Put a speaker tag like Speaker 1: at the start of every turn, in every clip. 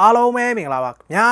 Speaker 1: အားလုံးပဲမင်္ဂလာပါခင်ဗျာ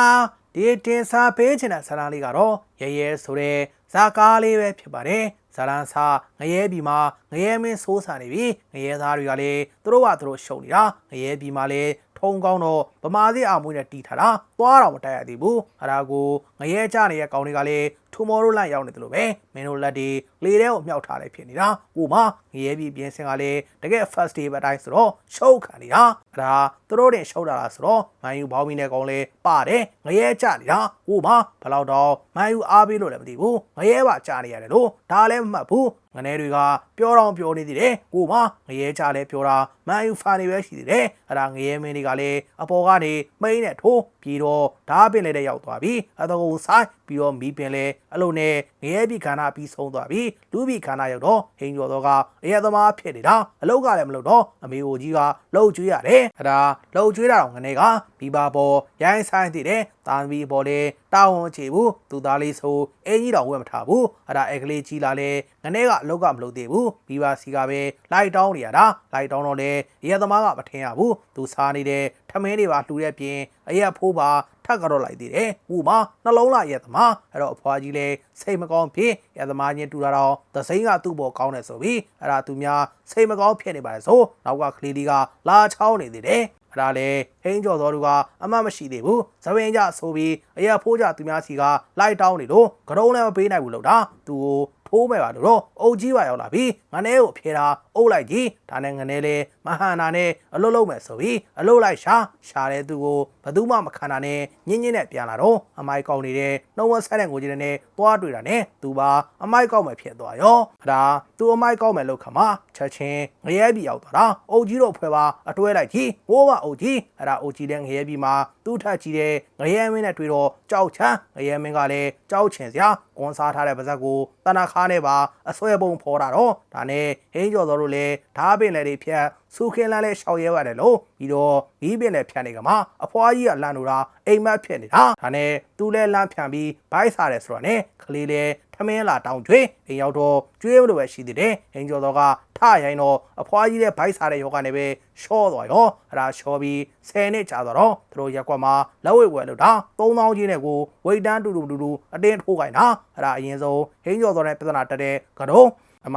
Speaker 1: ဒီတင်စာပေးချင်တဲ့ဇာတ်လမ်းလေးကတော့ရဲရဲဆိုတဲ့ဇာကားလေးပဲဖြစ်ပါတယ်ဇာလန်းစာငရဲပြီမှာငရဲမင်းဆိုးဆန်နေပြီငရဲသားတွေကလည်းသူတို့ကသူတို့ရှုံနေတာငရဲပြီမှာလည်းထုံကောင်းတော့ဗမာစီအာမွေးနဲ့တီးထားတာ သွားတော့မတိုက်ရသေးဘူးအရာကိုငရဲကြနေတဲ့ကောင်တွေကလည်းထူမော်တို့လန့်ရောက်နေတယ်လို့ပဲမင်းတို့လက်တွေလေထဲကိုမြှောက်ထားလိုက်ဖြစ်နေတာဟိုမှာငရဲပြီပြင်းစင်ကလည်းတကယ် first day ပဲအတိုင်းဆိုတော့ရှုပ်ခံနေတာအရာသူတို့တင်ရှုပ်တာလားဆိုတော့မန်ယူဘောင်းမီနဲ့ကောင်လည်းပါတယ်ငရဲကြနေတာဟိုမှာဘယ်လောက်တော့မန်ယူအားပေးလို့လည်းမသိဘူးငရဲပါကြနေရတယ်လို့ဒါလည်းမမှတ်ဘူးငနေတွေကပြောတော့ပြောနေသေးတယ်ကိုမငရဲကြလဲပြောတာမန်ယူဖာနေပဲရှိသေးတယ်အဲ့ဒါငရဲမင်းတွေကလည်းအပေါ်ကနေမိန်းနဲ့ထိုးပြီးတော့ဓာပင်လေးတဲ့ရောက်သွားပြီအတကုံဆိုင်ပြီးတော့မီးပင်လဲ အလုံးနဲ့ငရဲပြီခန္ဓာပြီးဆုံးသွားပြီလူပြီခန္ဓာရောက်တော့ဟိန်ကျော်တော့ကအရသမားဖြစ်နေတာအလုတ်ကလည်းမလုပ်တော့အမေအိုကြီးကလှုပ်ကျွေးရတယ်အဲ့ဒါလှုပ်ကျွေးတာတော့ငနေကမိဘပေါ်ရိုင်းဆိုင်သေးတယ်တာမီပေါ်လေတာဝန်ချေဘူးသူသားလေးဆိုအင်းကြီးတော်ဝက်မထားဘူးအဲ့ဒါအကလေးကြီးလာလဲငနေကအလုတ်ကမလုပ်သေးဘူးမိဘစီကပဲလိုက်တောင်းနေရတာလိုက်တောင်းတော့လေရသမားကမထင်ရဘူးသူစားနေတဲ့ထမင်းတွေပါလှူတဲ့ပြင်အရက်ဖိုးပါထ ပ်ကတော့လိုက်သေးတယ်။ဟိုမှာနှလုံးလာရဲ့သမားအဲ့တော့အဖွားကြီးလည်းစိတ်မကောင်းဖြစ်ရဲ့သမားချင်းတူတာတော့သစိမ့်ကသူ့ဘောကောင်းတယ်ဆိုပြီးအဲ့ဒါသူများစိတ်မကောင်းဖြစ်နေပါတယ်ဆိုနောက်ကကလေးလေးကလာချောင်းနေသေးတယ်။အဲ့ဒါလေဟင်းကျော်တော်သူကအမတ်မရှိသေးဘူး။သပင်ကြဆိုပြီးအရက်ဖိုးကြသူများစီကလိုက်တောင်းနေလို့ကရုံးလည်းမပေးနိုင်ဘူးလို့ဒါသူကိုထိုးမဲ့ပါလို့တော့အုတ်ကြီးပါရောက်လာပြီငနဲကိုဖြေတာအုတ်လိုက်ကြီးဒါနဲ့ငနဲလေမဟန်နာနဲ့အလုတ်လုံးမဲ့ဆိုပြီးအလုတ်လိုက်ရှာရှာတဲ့သူကိုဘသူမှမခံတာနဲ့ညင်းညင်းနဲ့ပြန်လာတော့အမိုက်ကောက်နေတဲ့နှုံဝဆက်တဲ့ငိုကြီးနဲ့သွားတွေ့တာနဲ့သူပါအမိုက်ကောက်မဲ့ဖြစ်သွားရောအဲ့ဒါသူအမိုက်ကောက်မဲ့လို့ခမချက်ချင်းငရဲပြီရောက်သွားတာအုတ်ကြီးတို့ဖွဲပါအတွဲလိုက်ကြီးဟိုးမအုတ်ကြီးအဲ့ဒါအုတ်ကြီးတဲ့ငရဲပြီမှာသူ့ထက်ကြီးတဲ့ငရဲမင်းနဲ့တွေ့တော့ကြောက်ချမ်းငရဲမင်းကလည်းကြောက်ချင်စရာကွန်စားထားတဲ့ပါဇက်ကိုတနခါနဲ့ပါအဆွဲပုံဖော်တာတော့ဒါနဲ့ဟင်းကျော်တော်တို့လည်းဓားပင်လည်းတွေဖြတ်စုခင်းလန်းလဲရှောက်ရဲရတယ်လို့ပြီးတော့မီးပင်လည်းဖြတ်နေကမှာအဖွားကြီးကလန့်လို့တာအိမ်မက်ဖြစ်နေတာဒါနဲ့သူလည်းလန့်ဖြန့်ပြီးဘိုက်စားတယ်ဆိုတော့ ਨੇ ကလေးလည်းထမင်းလာတောင်းကျွေးအိမ်ရောက်တော့ကျွေးမလို့ပဲရှိသေးတယ်ဟင်းကျော်တော်ကထရိုင်းတော့အဖွားကြီးတဲ့ဘိုက်စားတဲ့ယောဂနဲ့ပဲရှော့သွားရောအဲ့ဒါရှော့ပြီး10နှစ်ကြာသွားတော့သူတို့ရက်ကွက်မှာလက်ဝဲဝဲလို့တာ3000ကြီးနဲ့ကိုဝိတ်တန်းတူတူတူတူအတင်းထိုးခိုင်းတာအဲ့ဒါအရင်ဆုံးဟင်းကျော်တော်နဲ့ပြဿနာတက်တဲ့ကတော့ အမ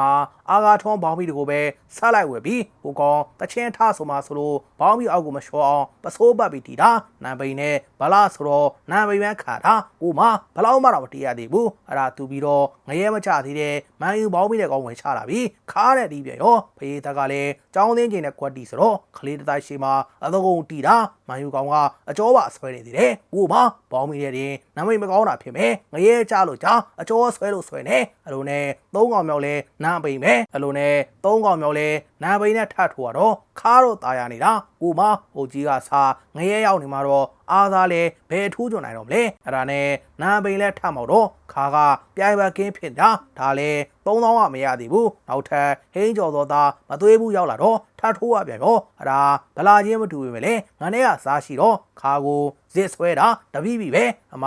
Speaker 1: အာဂါထွန်းဘောင်းမီတကိုပဲဆလိုက်ဝယ်ပြီးဟိုကောင်တချင်းထဆိုမှဆိုလို့ဘောင်းမီအောက်ကိုမလျှော်အောင်ပစိုးပတ်ပြီးတီတာနံပိန်နဲ့ဗလာဆိုတော့နံပိန်မခါတာဟိုမှာဘလောက်မှတော့မတီးရသေးဘူးအဲ့ဒါသူပြီးတော့ငရဲမချသေးတဲ့မန်ယူဘောင်းမီတဲ့ကောင်ဝင်ချလာပြီးခါတဲ့ဒီပြန်ရောဖေးတက်ကလည်းចောင်းသိန်းကျင်နဲ့ကွက်တီဆိုတော့ခလေးတတိုက်ရှိမှာအသကုံတီတာမန်ယူကောင်ကအကျော်ပါဆွဲနေသေးတယ်ဟိုမှာဘောင်းမီတဲ့တင်နံပိန်မကောင်းတာဖြစ်မယ်ငရဲချလို့ကြာအကျော်ဆွဲလို့ဆွဲနေအဲ့လိုနဲ့သုံးကောင်မြောက်လဲနံပိန်ပဲအဲ့လိုနဲ့သုံးကောင်မြောက်လဲနံပိန်နဲ့ထထိုးရတော့ခါတော့ตายရနေတာဟိုမှာဟိုကြီးကစာငရဲရောက်နေမှာတော့အားသားလဲဘယ်ထိုးကြွနိုင်တော့မလဲအဲ့ဒါနဲ့နံပိန်လဲထမောက်တော့ခါကပြိုင်ပါကင်းဖြစ်တာဒါလဲ3000ကမရသေးဘူးနောက်ထပ်ဟင်းကျော်သောသားမသွေးဘူးရောက်လာတော့ ထထိုးရပြန်ရောအဲ့ဒါဗလာချင်းမတူပဲလေငါနဲ့ကစားရှိတော့ခါကိုဇစ်ဆွဲတာတပိပိပဲအမ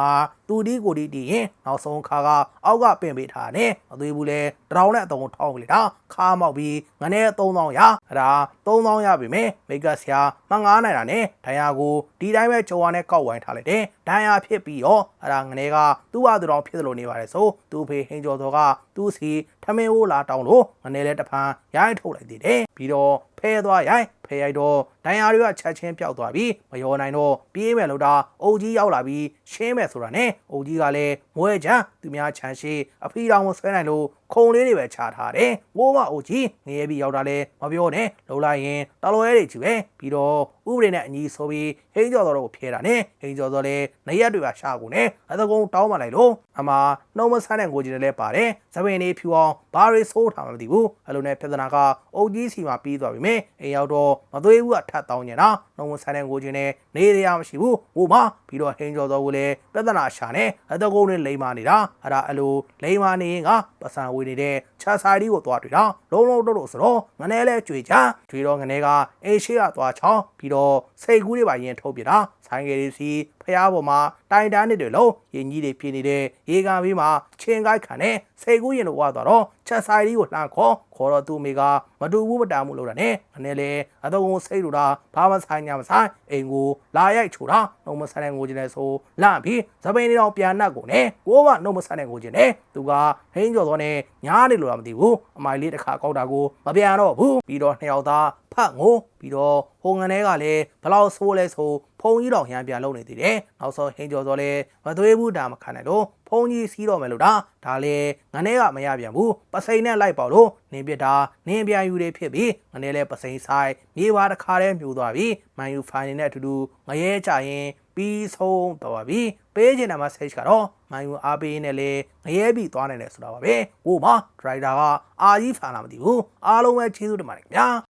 Speaker 1: တူဒီကိုဒီတီရင်နောက်ဆုံးခါကအောက်ကပင်ပေးထားတယ်မသွေးဘူးလဲတရောင်နဲ့အတုံးထောင်းကလေးတာခါမောက်ပြီးငနဲ့3000ရအဲ့ဒါ3000ရပြီမယ်မိတ်ကဆရာမငားနိုင်တာနဲ့ဒိုင်ယာကိုဒီတိုင်းပဲဂျိုဝါနဲ့ကောက်ဝိုင်းထားလိုက်တယ်ဒိုင်ယာဖြစ်ပြီးရောအဲ့ဒါငနဲ့ကသူ့ဟာသူတော်ဖြစ်သလိုနေပါတယ်ဆိုသူ့ဖေဟင်းကျော်တော်က သူ့စီထမင်းဟိုးလာတောင်းလို့ငနဲ့လည်းတဖန်ရိုင်းထုတ်လိုက်သေးတယ်ပြီးတော့ဖဲသွားရိုင်း ဖဲရိုက်တော့ဒိုင်ယာတွေကချက်ချင်းပျောက်သွားပြီးမယောနိုင်တော့ပြေးမယ်လို့တာအုပ်ကြီးရောက်လာပြီးရှင်းမယ်ဆိုတာနဲ့အုပ်ကြီးကလည်းမွဲချမ်းသူများချမ်းရှိအဖီတော်မဆွဲနိုင်လို့ခုံလေးတွေပဲချထားတယ်။ဝိုးမအုပ်ကြီးငရဲပြီးရောက်တာလဲမပြောနဲ့လုံလိုက်ရင်တလွဲတွေကြီးပဲပြီးတော့ဥပဒေနဲ့အညီဆိုပြီးဟိန်းကျော်တော်ကိုဖျဲတာနဲ့ဟိန်းကျော်တော်လဲနေရက်တွေကရှာကုန်နဲ့အသကုံတောင်းမှလိုက်လို့အမနှုံးမဆန်းတဲ့ငိုကြီးတွေလည်းပါတယ်။သပင်လေးဖြူအောင်ဘာတွေဆိုးထားမှမသိဘူး။အဲ့လိုနဲ့ပြဿနာကအုပ်ကြီးစီမှာပြီးသွားပြီမေ။အိမ်ရောက်တော့မသွေးဘူးကထပ်တောင်းညင်တာနှုံးမဆန်းတဲ့ငိုကြီးနဲ့နေရရမရှိဘူး။ဟိုမှာပြီးတော့ဟိန်းကျော်တော်ကိုလည်းပြဿနာရှာနဲ့အသကုံနဲ့လိမ်မာနေတာအဲ့ဒါအဲ့လိုလိမ်မာနေရင်ကပစံဝေနေတဲ့ခြာစာရီကိုသွားတွေ့တာလုံးလုံးတော့တော့ဆိုတော့ငနဲလဲကြွေချကြွေတော့ငနဲကအေးရှိကသွားချောင်းပြီးတော့စိတ်ကူးတွေပါရင်ထုတ်ပြတာ ဆိုင်ကယ်တွေစီဖျားပေါ်မှာတိုင်တန်းနေတယ်လို့ရင်ကြီးတွေဖြစ်နေတဲ့ရေကန်ဘေးမှာချင်းကိုက်ခံနဲ့စိတ်ကူးရင်လို့ဝါသွားတော့ချက်ဆိုင်လေးကိုလှမ်းခေါ်ခေါ်တော့သူ့မိကမတူဘူးမတမ်းမှုလို့တာနဲ့အနေလေအတော့ကိုစိတ်လိုတာဘာမှဆိုင်ညာမဆိုင်အိမ်ကိုလာရိုက်ချိုတာနှုံမဆိုင်တဲ့ငိုချင်တဲ့ဆိုလန့်ပြီးသပိန်လေးတော့ပြန်နှက်ကိုနဲ့ကိုကနှုံမဆိုင်တဲ့ငိုချင်တယ်သူကဟင်းကျော်တော့နဲ့ညားနေလို့တော့မသိဘူးအမိုင်လေးတစ်ခါကောက်တာကိုမပြန်တော့ဘူးပြီးတော့နှစ်ယောက်သားဖတ် ငိုပြီးတော့ဟိုငန်းထဲကလည်းဘလောက်ဆိုးလဲဆိုဖုံကြီးတော်ရံပြန်လုံနေသေးတယ်နောက်ဆုံးဟင်းကျော်တော့လဲမသွေးဘူးဒါမခံနိုင်လို့ဖုံကြီးစီးတော့မယ်လို့ဒါဒါလေငန်းထဲကမရပြန်ဘူးပစိန်နဲ့လိုက်ပေါ့လို့နင်းပြတာနင်းပြန်ယူတွေဖြစ်ပြီးငန်းထဲလဲပစိန်ဆိုင်မြေပါတစ်ခါတည်းမြူသွားပြီးမန်ယူဖိုင်နဲ့အတူတူငရဲကြရင်ပြီးဆုံးတော့ပြီပေးချင်တဲ့ message ကတော့မန်ယူအားပေးနဲ့လေငရဲပြီးသွားနိုင်တယ်ဆိုတာပါပဲဟိုမှာ driver ကအာကြီးဖာလာမသိဘူးအားလုံးပဲကျေးဇူးတင်ပါတယ်ခင်ဗျာ